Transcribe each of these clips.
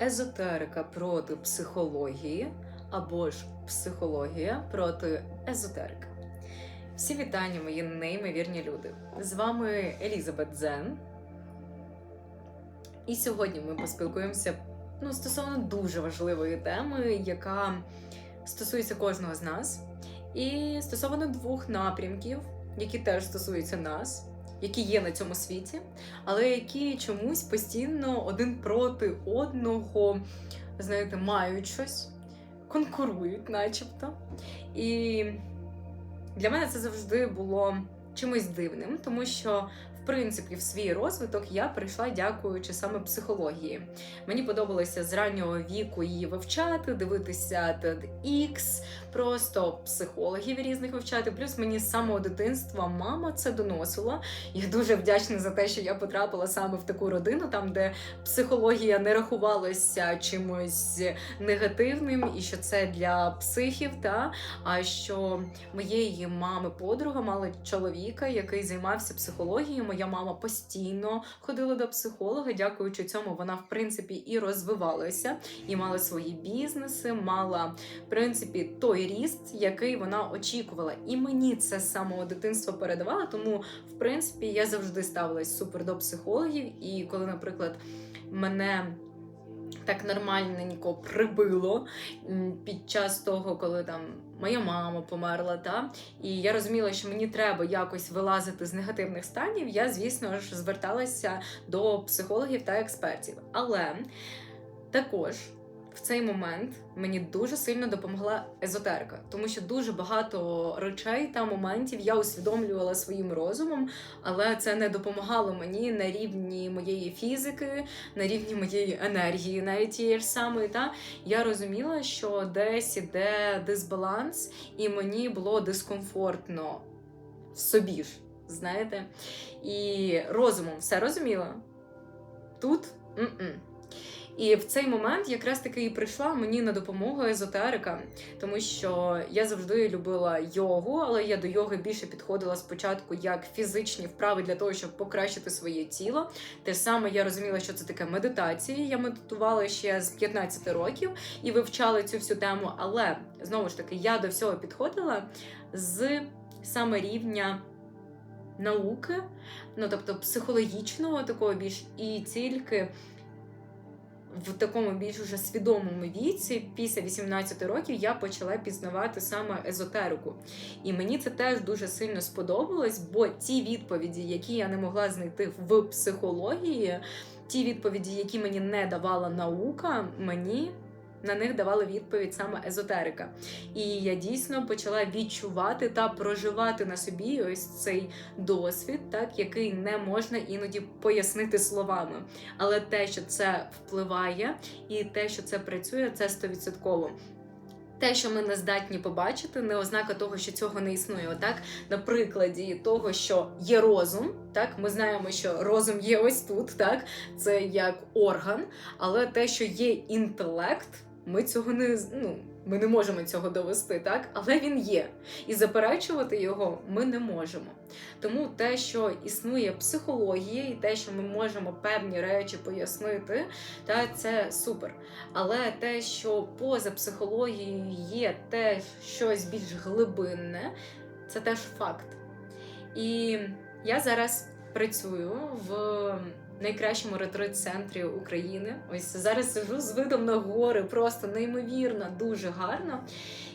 езотерика проти психології або ж психологія проти езотерики. Всі вітання, мої неймовірні люди. З вами Елізабет Дзен. І сьогодні ми поспілкуємося ну, стосовно дуже важливої теми, яка стосується кожного з нас, і стосовно двох напрямків, які теж стосуються нас, які є на цьому світі, але які чомусь постійно один проти одного, знаєте, мають щось, конкурують, начебто. І для мене це завжди було чимось дивним, тому що. Принципі, в свій розвиток я прийшла дякуючи саме психології. Мені подобалося з раннього віку її вивчати, дивитися TEDx, просто психологів різних вивчати. Плюс мені з самого дитинства мама це доносила. Я дуже вдячна за те, що я потрапила саме в таку родину, там де психологія не рахувалася чимось негативним, і що це для психів. Та а що моєї мами подруга мала чоловіка, який займався психологією. Моя мама постійно ходила до психолога. Дякуючи цьому, вона в принципі і розвивалася, і мала свої бізнеси, мала в принципі той ріст, який вона очікувала. І мені це з самого дитинства передавала. Тому, в принципі, я завжди ставилась супер до психологів. І коли, наприклад, мене так нормальненько прибило під час того, коли там моя мама померла, та і я розуміла, що мені треба якось вилазити з негативних станів. Я, звісно ж, зверталася до психологів та експертів. Але також в цей момент мені дуже сильно допомогла езотерика, тому що дуже багато речей та моментів я усвідомлювала своїм розумом, але це не допомагало мені на рівні моєї фізики, на рівні моєї енергії, навіть тієї ж самої. Та я розуміла, що десь іде дисбаланс, і мені було дискомфортно в собі ж, знаєте. І розумом все розуміла. Тут м-м. І в цей момент якраз таки і прийшла мені на допомогу езотерика, тому що я завжди любила йогу, але я до йоги більше підходила спочатку як фізичні вправи для того, щоб покращити своє тіло. Те саме я розуміла, що це таке медитація. Я медитувала ще з 15 років і вивчала цю всю тему. Але знову ж таки, я до всього підходила з саме рівня. Науки, ну тобто психологічного такого більш і тільки в такому більш уже свідомому віці, після 18 років, я почала пізнавати саме езотерику. І мені це теж дуже сильно сподобалось, бо ті відповіді, які я не могла знайти в психології, ті відповіді, які мені не давала наука, мені. На них давала відповідь саме езотерика. І я дійсно почала відчувати та проживати на собі ось цей досвід, так який не можна іноді пояснити словами. Але те, що це впливає, і те, що це працює, це стовідсотково. Те, що ми не здатні побачити, не ознака того, що цього не існує. Отак, на прикладі того, що є розум, так ми знаємо, що розум є ось тут, так це як орган, але те, що є інтелект, ми цього не ну, ми не можемо цього довести, так але він є, і заперечувати його ми не можемо. Тому те, що існує психологія, і те, що ми можемо певні речі пояснити, та це супер. Але те, що поза психологією є те щось більш глибинне, це теж факт. І я зараз працюю в найкращому ретрит-центрі України. Ось зараз сижу з видом на гори, просто неймовірно, дуже гарно.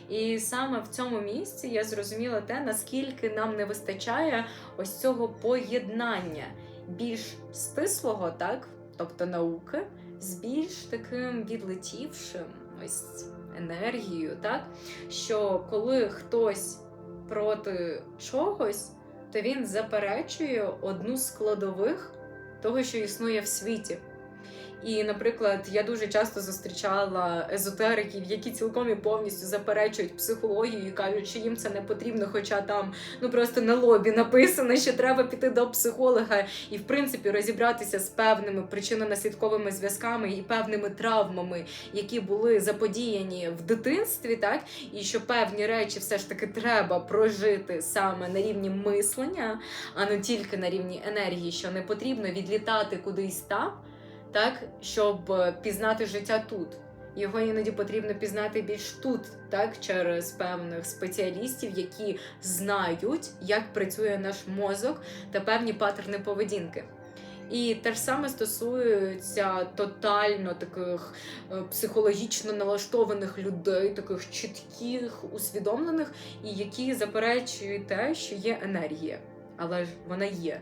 І саме в цьому місці я зрозуміла те, наскільки нам не вистачає ось цього поєднання більш стислого, так, тобто науки, з більш таким відлетівшим ось енергією, так, що коли хтось проти чогось, то він заперечує одну з складових того, що існує в світі. І, наприклад, я дуже часто зустрічала езотериків, які цілком і повністю заперечують психологію і кажуть, що їм це не потрібно, хоча там ну просто на лобі написано, що треба піти до психолога і, в принципі, розібратися з певними причинно-наслідковими зв'язками і певними травмами, які були заподіяні в дитинстві, так? І що певні речі все ж таки треба прожити саме на рівні мислення, а не тільки на рівні енергії, що не потрібно відлітати кудись там так, щоб е, пізнати життя тут. Його іноді потрібно пізнати більш тут, так, через певних спеціалістів, які знають, як працює наш мозок та певні паттерни поведінки. І те ж саме стосується тотально таких е, психологічно налаштованих людей, таких чітких, усвідомлених, і які заперечують те, що є енергія, але ж вона є.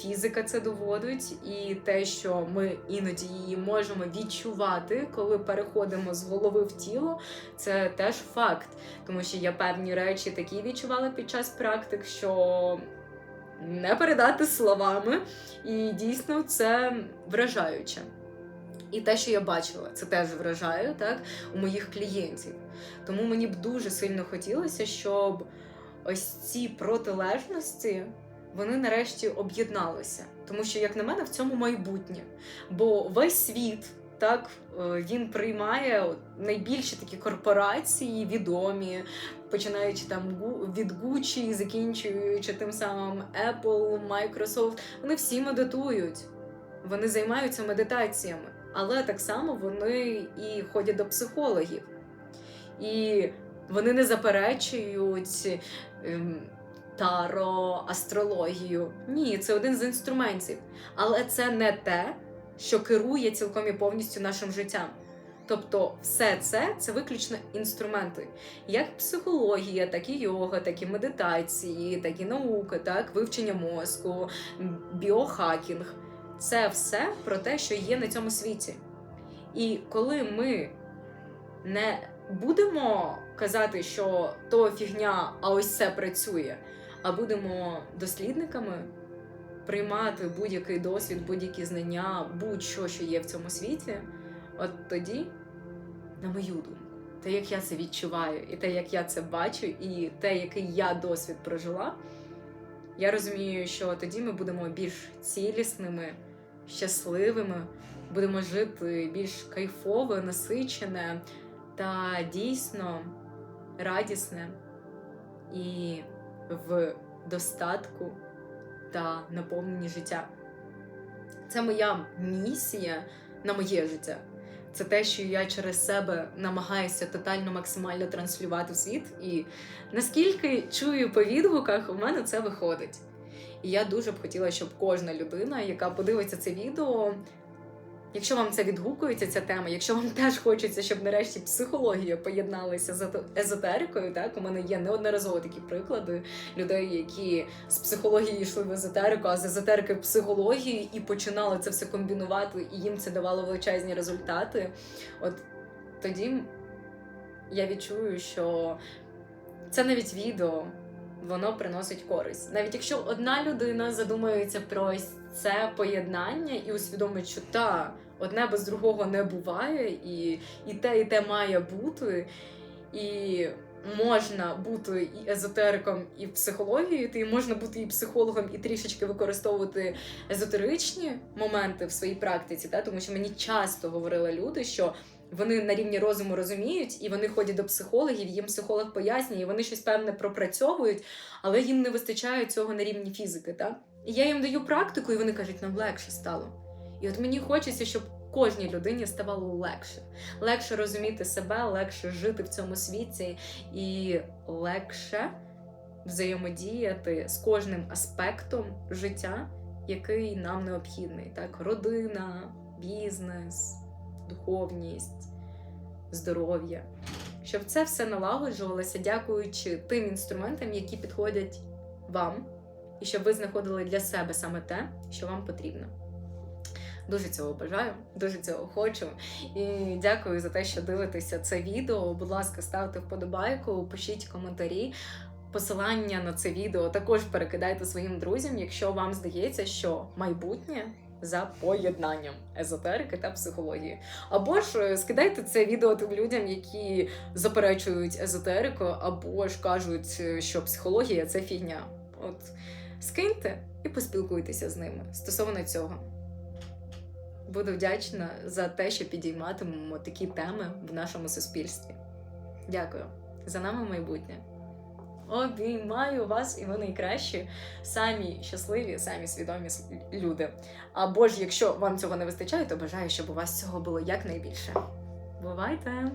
Фізика це доводить, і те, що ми іноді її можемо відчувати, коли переходимо з голови в тіло, це теж факт. Тому що я певні речі такі відчувала під час практик, що не передати словами, і дійсно це вражаюче. І те, що я бачила, це теж вражає так, у моїх клієнтів. Тому мені б дуже сильно хотілося, щоб ось ці протилежності вони нарешті об'єдналися. Тому що, як на мене, в цьому майбутнє. Бо весь світ так е, він приймає найбільші такі корпорації, відомі, починаючи там від Gucci, закінчуючи тим самим Apple, Microsoft. Вони всі медитують, вони займаються медитаціями, але так само вони і ходять до психологів. І вони не заперечують ем, таро, астрологію. Ні, це один з інструментів. Але це не те, що керує цілком і повністю нашим життям. Тобто, все це це виключно інструменти, як психологія, так і йога, так і медитації, так і наука, так, вивчення мозку, біохакінг. Це все про те, що є на цьому світі. І коли ми не будемо казати, що то фігня, а ось це працює, а будемо дослідниками приймати будь-який досвід, будь-які знання, будь-що, що є в цьому світі, от тоді, на мою думку, те, як я це відчуваю, і те, як я це бачу, і те, який я досвід прожила, я розумію, що тоді ми будемо більш цілісними, щасливими, будемо жити більш кайфово, насичене та дійсно радісне і в достатку та наповненні життя. Це моя місія на моє життя. Це те, що я через себе намагаюся тотально максимально транслювати в світ. І наскільки чую по відгуках, у мене це виходить. І я дуже б хотіла, щоб кожна людина, яка подивиться це відео, якщо вам це відгукується, ця тема, якщо вам теж хочеться, щоб нарешті психологія поєдналася з езотерикою, так у мене є неодноразово такі приклади людей, які з психології йшли в езотерику, а з езотерики в психологію і починали це все комбінувати, і їм це давало величезні результати. От тоді я відчую, що це навіть відео, воно приносить користь. Навіть якщо одна людина задумається про це поєднання і усвідомить, що та одне без другого не буває, і, і те, і те має бути. І можна бути і езотериком, і психологією, і можна бути і психологом, і трішечки використовувати езотеричні моменти в своїй практиці, та? тому що мені часто говорили люди, що вони на рівні розуму розуміють, і вони ходять до психологів, їм психолог пояснює, і вони щось певне пропрацьовують, але їм не вистачає цього на рівні фізики. Та? І я їм даю практику, і вони кажуть, нам легше стало. І от мені хочеться, щоб кожній людині ставало легше. Легше розуміти себе, легше жити в цьому світі і легше взаємодіяти з кожним аспектом життя, який нам необхідний. Так, родина, бізнес, духовність, здоров'я. Щоб це все налагоджувалося, дякуючи тим інструментам, які підходять вам, і щоб ви знаходили для себе саме те, що вам потрібно. Дуже цього бажаю, дуже цього хочу. І дякую за те, що дивитеся це відео. Будь ласка, ставте вподобайку, пишіть коментарі. Посилання на це відео також перекидайте своїм друзям, якщо вам здається, що майбутнє за поєднанням езотерики та психології. Або ж е, скидайте це відео тим людям, які заперечують езотерику, або ж кажуть, е, що психологія це фігня. От скиньте і поспілкуйтеся з ними стосовно цього. Буду вдячна за те, що підійматимемо такі теми в нашому суспільстві. Дякую. За нами майбутнє. Обіймаю вас, і ви найкращі, самі щасливі, самі свідомі люди. Або ж, якщо вам цього не вистачає, то бажаю, щоб у вас цього було якнайбільше. Бувайте!